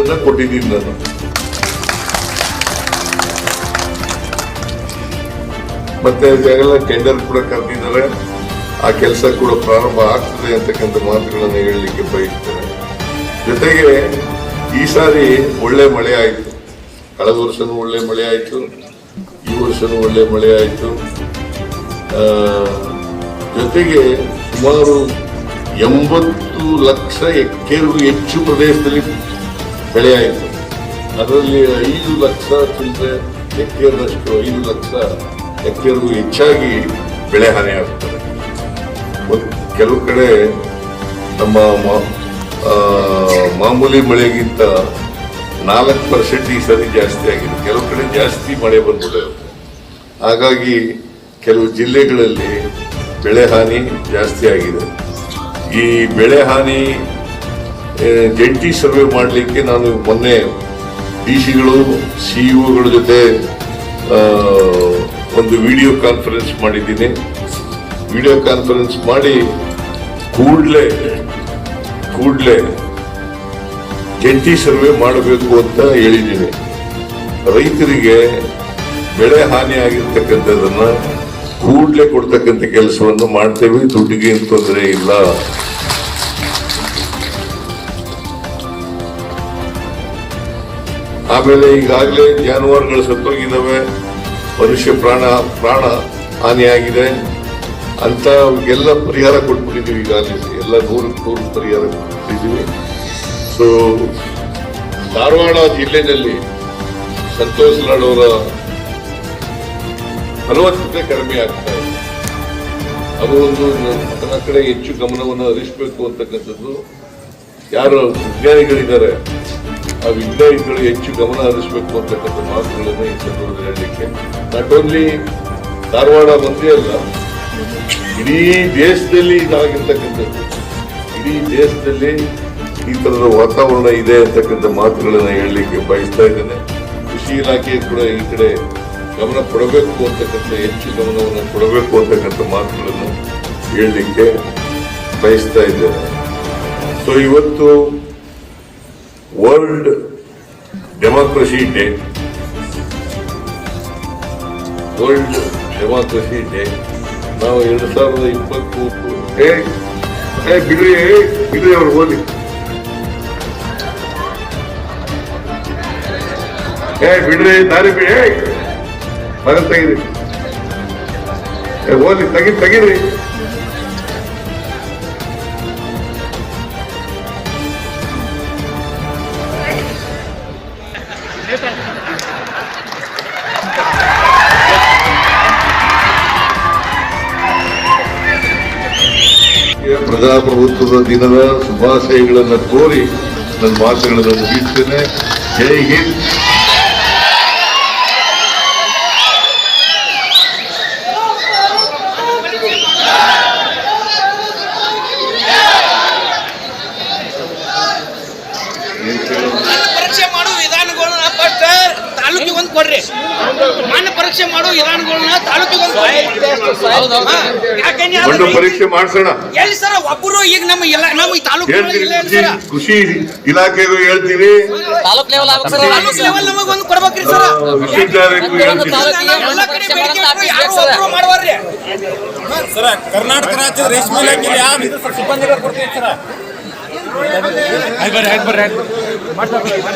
ಅನ್ನ ಕೊಟ್ಟಿದ್ದೀನಿ ನಾನು. ಮತ್ತೆ ಜಾಗೆಲ್ಲ ಟೆಂಡರ್ ಕೂಡ ಕರೆದಿದ್ದಾರೆ. ಆ ಕೆಲಸ ಕೂಡ ಪ್ರಾರಂಭ ಆಗ್ತದೆ ಅಂತಕ್ಕಂಥ ಮಾತುಗಳನ್ನು ಹೇಳಲಿಕ್ಕೆ ಬಯಸ್ತೇನೆ. ಜೊತೆಗೆ ಈ ಸಾರಿ ಒಳ್ಳೆ ಮಳೆ ಆಯಿತು. ಕಳೆದ ವರ್ಷನೂ ಒಳ್ಳೆ ಮಳೆ ಆಯಿತು. ಈ ವರ್ಷನೂ ಒಳ್ಳೆ ಮಳೆ ಆಯಿತು. ಜೊತೆಗೆ ಸುಮಾರು ಎಂಬತ್ತು ಲಕ್ಷ ಎಕರೆಗೂ ಹೆಚ್ಚು ಪ್ರದೇಶದಲ್ಲಿ ಬೆಳೆ ಆಯಿತು. ಅದರಲ್ಲಿ ಐದು ಲಕ್ಷ ಚಿಲ್ಲರೆ ಎಕರೆನಷ್ಟು ಐದು ಲಕ್ಷ ಎಕರೆಗೂ ಹೆಚ್ಚಾಗಿ ಬೆಳೆ ಹಾನಿ ಆಗ್ತದೆ. ಒಂದು ಕೆಲವು ಕಡೆ ನಮ್ಮ ಮಾಮೂಲಿ ಮಳೆಗಿಂತ ನಾಲ್ಕು ಪರ್ಸೆಂಟ್ ಈ ಸರಿ ಜಾಸ್ತಿ ಆಗಿದೆ. ಕೆಲವು ಕಡೆ ಜಾಸ್ತಿ ಮಳೆ ಬಂದ್ಬಿಟ್ಟಿದೆ ಹಾಗಾಗಿ ಕೆಲವು ಜಿಲ್ಲೆಗಳಲ್ಲಿ ಬೆಳೆ ಹಾನಿ ಜಾಸ್ತಿ ಆಗಿದೆ. ಈ ಬೆಳೆ ಹಾನಿ ಜಂಟಿ ಸರ್ವೆ ಮಾಡಲಿಕ್ಕೆ ನಾನು ಮೊನ್ನೆ ಡಿ ಸಿಗಳು ಸಿಇಒಗಳ ಜೊತೆ ಒಂದು ವಿಡಿಯೋ ಕಾನ್ಫರೆನ್ಸ್ ಮಾಡಿದ್ದೀನಿ. ವಿಡಿಯೋ ಕಾನ್ಫರೆನ್ಸ್ ಮಾಡಿ ಕೂಡಲೇ ಕೂಡಲೇ ಜಂಟಿ ಸರ್ವೆ ಮಾಡಬೇಕು ಅಂತ ಹೇಳಿದ್ದೀನಿ. ರೈತರಿಗೆ ಬೆಳೆ ಹಾನಿ ಆಗಿರ್ತಕ್ಕಂಥದ್ದನ್ನು ಕೂಡಲೇ ಕೊಡ್ತಕ್ಕಂಥ ಕೆಲಸವನ್ನು ಮಾಡ್ತೇವೆ. ದುಡ್ಡಿಗೆ ಏನು ತೊಂದರೆ ಇಲ್ಲ. ಆಮೇಲೆ ಈಗಾಗಲೇ ಜಾನುವಾರುಗಳು ಸತ್ತೋಗಿದ್ದಾವೆ. ಮನುಷ್ಯ ಪ್ರಾಣ ಪ್ರಾಣ ಹಾನಿಯಾಗಿದೆ. ಅಂತ ಎಲ್ಲ ಪರಿಹಾರ ಕೊಟ್ಬಿಟ್ಟಿದ್ದೀವಿ ಈಗಾಗಲೇ. ಎಲ್ಲ ನೂರು ನೂರು ಪರಿಹಾರ ಕೊಟ್ಬಿಟ್ಟಿದ್ದೀವಿ. ಸೊ ಧಾರವಾಡ ಜಿಲ್ಲೆಯಲ್ಲಿ ಸಂತೋಷ್ ಲಾಡೋರ ಫಲವತ್ತತೆ ಕಡಿಮೆ ಆಗ್ತಾ ಇದೆ. ಅದು ಒಂದು ಕಡೆ ಹೆಚ್ಚು ಗಮನವನ್ನು ಹರಿಸಬೇಕು ಅಂತಕ್ಕಂಥದ್ದು. ಯಾರು ವಿಜ್ಞಾನಿಗಳಿದ್ದಾರೆ ಆ ವಿಜ್ಞಾನಿಗಳು ಹೆಚ್ಚು ಗಮನ ಹರಿಸಬೇಕು ಅಂತಕ್ಕಂಥ ಮಾತುಗಳನ್ನು ಈ ಸಂದರ್ಭದಲ್ಲಿ ಹೇಳಲಿಕ್ಕೆ ನಾಟ್ ಓನ್ಲಿ ಧಾರವಾಡ ಒಂದೇ ಅಲ್ಲ. ಇಡೀ ದೇಶದಲ್ಲಿ ಇದಾಗಿರ್ತಕ್ಕಂಥದ್ದು. ಇಡೀ ದೇಶದಲ್ಲಿ ಈ ಥರದ ವಾತಾವರಣ ಇದೆ ಅಂತಕ್ಕಂಥ ಮಾತುಗಳನ್ನು ಹೇಳಲಿಕ್ಕೆ ಬಯಸ್ತಾ ಇದ್ದೇನೆ. ಕೃಷಿ ಇಲಾಖೆ ಕೂಡ ಈ ಕಡೆ ಗಮನ ಕೊಡಬೇಕು ಅಂತಕ್ಕಂಥ ಹೆಚ್ಚು ಗಮನವನ್ನು ಕೊಡಬೇಕು ಅಂತಕ್ಕಂಥ ಮಾತುಗಳನ್ನು ಹೇಳಲಿಕ್ಕೆ ಬಯಸ್ತಾ ಇದ್ದೇನೆ. ಸೊ ಇವತ್ತು world democracy day world democracy day ನಾವು ಎರಡು ಸಾವಿರದ ಇಪ್ಪತ್ತು ಏ ಬಿಡ್ರಿ ಬಿಡ್ರಿ ಅವ್ರು, ಓದಿ. ಏ, ಬಿಡ್ರಿ, ದಾರಿ ಬಿಡಿ ಮಗ ತೆಗಿರಿ. ಓದಿ, ತೆಗಿ, ತೆಗಿರಿ. ಪ್ರಜಾಪ್ರಭುತ್ವದ ದಿನದ ಶುಭಾಶಯಗಳನ್ನು ಕೋರಿ ನನ್ನ ಮಾತುಗಳನ್ನು ಮುಗಿಸ್ತೇನೆ ಜೈ ಹಿಂದ್? ಪರೀಕ್ಷೆ ಮಾಡೋ ವಿಧಾನಗಳನ್ನ ಫಸ್ಟ್ ತಾಲೂಕಿಗೆ ಒಂದು ಕೊಡ್ರಿ ಪರೀಕ್ಷೆ ಮಾಡೋ ವಿಧಾನಗಳನ್ನ ಮಣ್ಣು ಪರೀಕ್ಷೆ ಮಾಡ್ಸೋಣ. ಎಲ್ಲಿ ಸರ್ ಒಬ್ಬರು ಈಗ ನಮ್ಮ ಎಲ್ಲ ನಾವು ಈ ತಾಲೂಕು ಇಲ್ಲ ಕೃಷಿ ಕೃಷಿ ಇಲಾಖೆಗೂ ಹೇಳ್ತೀನಿ taluk level sir. Taluk level ನಮಗೆ ಒಂದು ಕೊಡ್ಬೇಕ್ರಿ ಸರ್. ಕೃಷಿ ಇಲಾಖೆಗೂ ಯಾರು ಒಬ್ರು ಮಾಡುವಾರ್ರಿ ಸರ ಕರ್ನಾಟಕ ರಾಜ್ಯದ ರೇಷ್ಮೆ ಇಲಾಖೆ ಯಾವ ಸಿಬ್ಬಂದಿಗಳು ಕೊಡ್ತೀವಿ ಸರ?